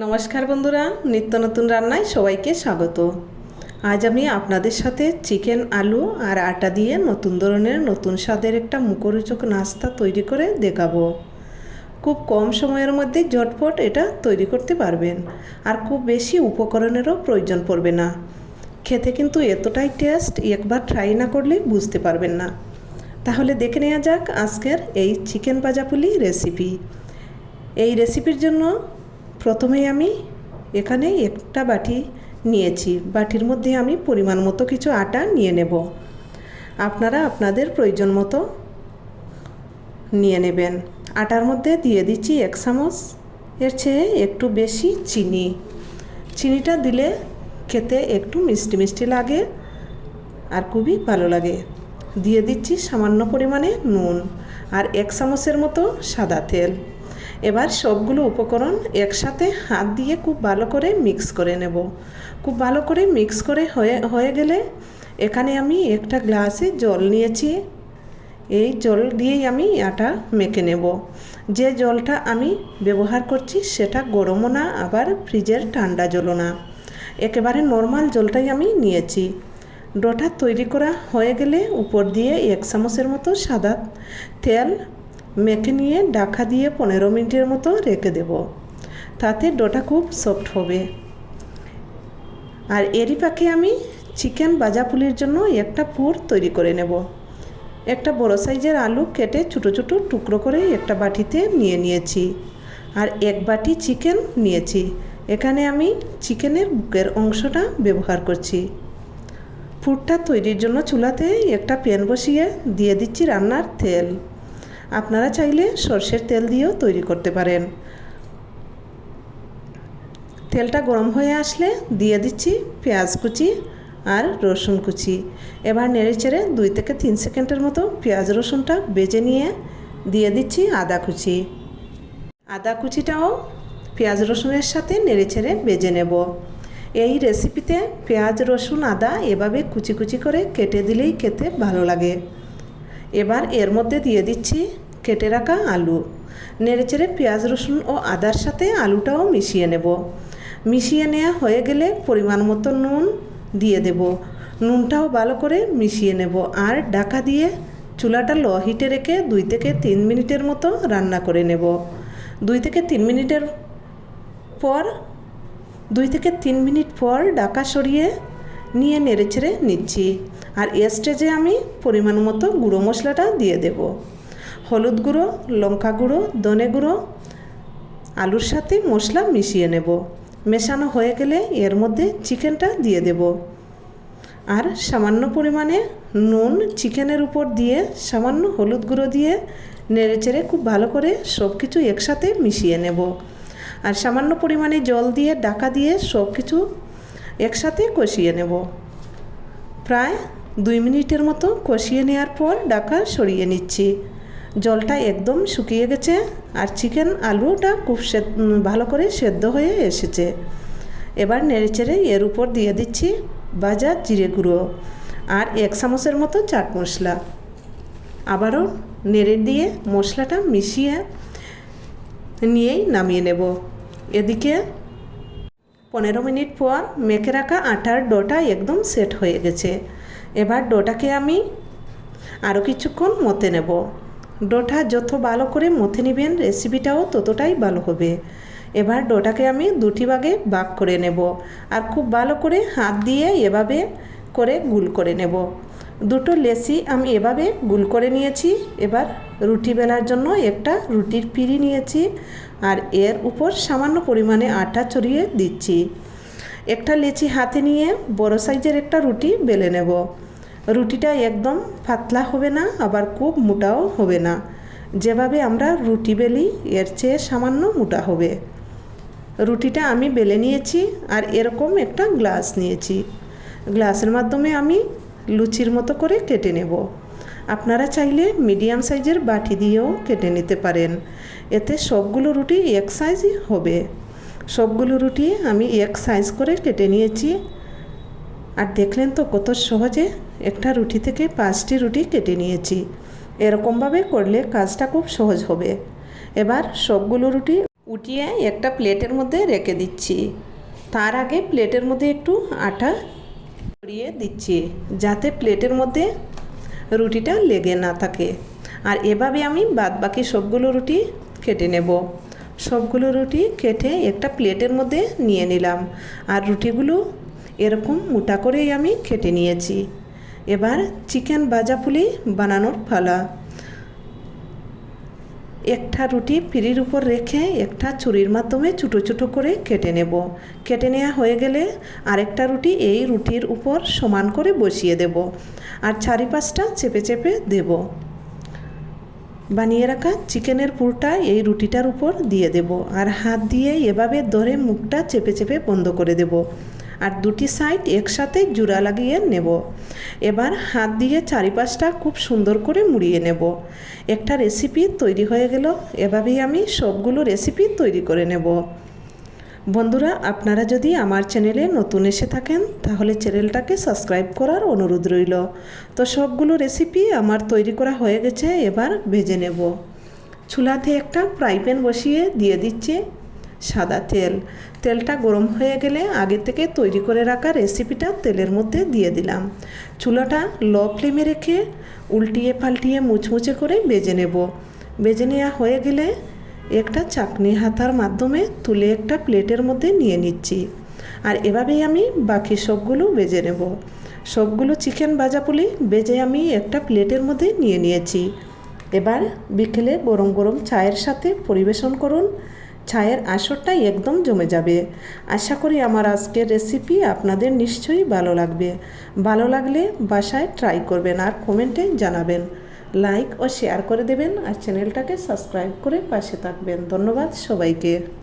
নমস্কার বন্ধুরা, নিত্য নতুন রান্নায় সবাইকে স্বাগত। আজ আমি আপনাদের সাথে চিকেন আলু আর আটা দিয়ে নতুন ধরনের নতুন স্বাদের একটা মুখরোচক নাস্তা তৈরি করে দেখাবো। খুব কম সময়ের মধ্যে ঝটপট এটা তৈরি করতে পারবেন আর খুব বেশি উপকরণেরও প্রয়োজন পড়বে না। খেতে কিন্তু এতটাই টেস্ট একবার ট্রাই না করলে বুঝতে পারবেন না। তাহলে দেখে নেওয়া যাক আজকের এই চিকেন ভাজাপুলি রেসিপি। এই রেসিপির জন্য প্রথমেই আমি এখানে একটা বাটি নিয়েছি। বাটির মধ্যে আমি পরিমাণ মতো কিছু আটা নিয়ে নেব। আপনারা আপনাদের প্রয়োজন মতো নিয়ে নেবেন। আটার মধ্যে দিয়ে দিচ্ছি এক চামচ। এর চেয়ে একটু বেশি চিনি। চিনিটা দিলে খেতে একটু মিষ্টি মিষ্টি লাগে আর খুবই ভালো লাগে। দিয়ে দিচ্ছি সামান্য পরিমাণে নুন আর এক চামচের মতো সাদা তেল। এবার সবগুলো উপকরণ একসাথে হাত দিয়ে খুব ভালো করে মিক্স করে নেব। খুব ভালো করে মিক্স করে হয়ে হয়ে গেলে এখানে আমি একটা গ্লাসে জল নিয়েছি। এই জল দিয়েই আমি আটা মেখে নেব। যে জলটা আমি ব্যবহার করছি সেটা গরমও না, আবার ফ্রিজের ঠান্ডা জলও না। একেবারে নর্মাল জলটাই আমি নিয়েছি। ডোটা তৈরি করা হয়ে গেলে উপর দিয়ে এক চামচের মতো সাদা তেল মেখে নিয়ে ডাকা দিয়ে পনেরো মিনিটের মতো রেখে দেব। তাতে ডোটা খুব সফট হবে। আর এরই পাখে আমি চিকেন বাজা পুলির জন্য একটা পুর তৈরি করে নেব। একটা বড় সাইজের আলু কেটে ছোটো ছোটো টুকরো করে একটা বাটিতে নিয়ে নিয়েছি। আর এক বাটি চিকেন নিয়েছি। এখানে আমি চিকেনের বুকের অংশটা ব্যবহার করছি। পুরটা তৈরির জন্য চুলাতে একটা প্যান বসিয়ে দিয়ে দিচ্ছি রান্নার তেল। আপনারা চাইলে সর্ষের তেল দিয়েও তৈরি করতে পারেন। তেলটা গরম হয়ে আসলে দিয়ে দিচ্ছি পেঁয়াজ কুচি আর রসুন কুচি। এবার নেড়ে চেড়ে দুই থেকে তিন সেকেন্ডের মতো পেঁয়াজ রসুনটা বেজে নিয়ে দিয়ে দিচ্ছি আদা কুচি। আদা কুচিটাও পেঁয়াজ রসুনের সাথে নেড়ে চেড়ে বেজে নেব। এই রেসিপিতে পেঁয়াজ, রসুন, আদা এভাবে কুচি কুচি করে কেটে দিলেই খেতে ভালো লাগে। এবার এর মধ্যে দিয়ে দিচ্ছি কেটে রাখা আলু। নেড়েচেড়ে পেঁয়াজ, রসুন ও আদার সাথে আলুটাও মিশিয়ে নেব। মিশিয়ে নেওয়া হয়ে গেলে পরিমাণ মতো নুন দিয়ে দেব। নুনটাও ভালো করে মিশিয়ে নেব আর ডাকা দিয়ে চুলাটা লো হিটে রেখে দুই থেকে তিন মিনিটের মতো রান্না করে নেব। দুই থেকে তিন মিনিটের পর, দুই থেকে তিন মিনিট পর ডাকা সরিয়ে নিয়ে নেড়ে নেড়েচেড়ে নিচ্ছি। আর এ স্টেজে আমি পরিমাণ মতো গুঁড়ো মশলাটা দিয়ে দেব। হলুদ গুঁড়ো, লঙ্কা গুঁড়ো, ধনে গুঁড়ো, আলুর সাথে মশলা মিশিয়ে নেব। মেশানো হয়ে গেলে এর মধ্যে চিকেনটা দিয়ে দেব। আর সামান্য পরিমাণে নুন চিকেনের উপর দিয়ে সামান্য হলুদ গুঁড়ো দিয়ে নেড়েচেড়ে খুব ভালো করে সব কিছু একসাথে মিশিয়ে নেব। আর সামান্য পরিমাণে জল দিয়ে ডাকা দিয়ে সব কিছু একসাথে কষিয়ে নেব। প্রায় দুই মিনিটের মতো কষিয়ে নেওয়ার পর ডাকা সরিয়ে নিচ্ছি। জলটা একদম শুকিয়ে গেছে আর চিকেন আলুটা খুব ভালো করে সেদ্ধ হয়ে এসেছে। এবার নেড়েচেড়ে এর উপর দিয়ে দিচ্ছি ভাজা জিরে গুঁড়ো আর এক চামচের মতো চাট মশলা। আবারও নেড়ে দিয়ে মশলাটা মিশিয়ে নিয়েই নামিয়ে নেব। এদিকে পনেরো মিনিট পর মেখে রাখা আটার ডোটা একদম সেট হয়ে গেছে। এবার ডোটাকে আমি আরও কিছুক্ষণ মতে নেব। ডোটা যত ভালো করে মথে নেবেন রেসিপিটাও ততটাই ভালো হবে। এবার ডোটাকে আমি দুটি ভাগে ভাগ করে নেব আর খুব ভালো করে হাত দিয়ে এভাবে করে গুল করে নেব। দুটো লেসি আমি এভাবে গুল করে নিয়েছি। এবার রুটি বেলার জন্য একটা রুটির পিড়ি নিয়েছি আর এর উপর সামান্য পরিমাণে আটা ছড়িয়ে দিচ্ছি। একটা লেচি হাতে নিয়ে বড় সাইজের একটা রুটি বেলে নেব। রুটিটা একদম পাতলা হবে না, আবার খুব মোটাও হবে না। যেভাবে আমরা রুটি বেলি, এর চেয়ে সামান্য মোটা হবে। রুটিটা আমি বেলে নিয়েছি আর এরকম একটা গ্লাস নিয়েছি। গ্লাসের মাধ্যমে আমি লুচির মতো করে কেটে নেব। আপনারা চাইলে মিডিয়াম সাইজের বাটি দিয়েও কেটে নিতে পারেন। এতে সবগুলো রুটি এক সাইজই হবে। সবগুলো রুটি আমি এক সাইজ করে কেটে নিয়েছি। আর দেখলেন তো কত সহজে একটা রুটি থেকে পাঁচটি রুটি কেটে নিয়েছি। এরকমভাবে করলে কাজটা খুব সহজ হবে। এবার সবগুলো রুটি উঠিয়ে একটা প্লেটের মধ্যে রেখে দিচ্ছি। তার আগে প্লেটের মধ্যে একটু আটা ছড়িয়ে দিচ্ছি, যাতে প্লেটের মধ্যে রুটিটা লেগে না থাকে। আর এভাবে আমি বাদ বাকি সবগুলো রুটি কেটে নেব। সবগুলো রুটি কেটে একটা প্লেটের মধ্যে নিয়ে নিলাম। আর রুটিগুলো এরকম মোটা করেই আমি কেটে নিয়েছি। এবার চিকেন ভাজা পুলি বানানোর ফালা একটা রুটি পিঁড়ির উপর রেখে একটা ছুরির মাধ্যমে ছোটো ছোটো করে কেটে নেব। কেটে নেওয়া হয়ে গেলে আরেকটা রুটি এই রুটির উপর সমান করে বসিয়ে দেব আর চারিপাশটা চেপে চেপে দেব। বানিয়ে রাখা চিকেনের পুরটা এই রুটিটার উপর দিয়ে দেব আর হাত দিয়ে এভাবে ধরে মুখটা চেপে চেপে বন্ধ করে দেব। আর দুটি সাইড একসাথে জোড়া লাগিয়ে নেব। এবার হাত দিয়ে চারিপাশটা খুব সুন্দর করে মুড়িয়ে নেব। একটা রেসিপি তৈরি হয়ে গেল, এভাবেই আমি সবগুলো রেসিপি তৈরি করে নেব। বন্ধুরা, আপনারা যদি আমার চ্যানেলে নতুন এসে থাকেন, তাহলে চ্যানেলটাকে সাবস্ক্রাইব করার অনুরোধ রইল। তো সবগুলো রেসিপি আমার তৈরি করা হয়ে গেছে, এবার ভেজে নেব। চুলাতে একটা ফ্রাই প্যান বসিয়ে দিয়ে দিচ্ছে। সাদা তেল। তেলটা গরম হয়ে গেলে আগে থেকে তৈরি করে রাখা রেসিপিটা তেলের মধ্যে দিয়ে দিলাম। চুলাটা লো ফ্লেমে রেখে উল্টিয়ে পাল্টিয়ে মুচমুচে করে বেজে নেব। বেজে নেওয়া হয়ে গেলে একটা চাকনি হাতার মাধ্যমে তুলে একটা প্লেটের মধ্যে নিয়ে নিচ্ছি। আর এভাবেই আমি বাকি সবগুলো বেজে নেব। সবগুলো চিকেন ভাজা পুলি বেজে আমি একটা প্লেটের মধ্যে নিয়ে নিয়েছি। এবার বিকেলে গরম গরম চায়ের সাথে পরিবেশন করুন। চায়ের আসরটাই একদম জমে যাবে। আশা করি আমার আজকের রেসিপি আপনাদের নিশ্চয়ই ভালো লাগবে। ভালো লাগলে বাসায় ট্রাই করবেন আর কমেন্টে জানাবেন। লাইক ও শেয়ার করে দেবেন আর চ্যানেলটাকে সাবস্ক্রাইব করে পাশে থাকবেন। ধন্যবাদ সবাইকে।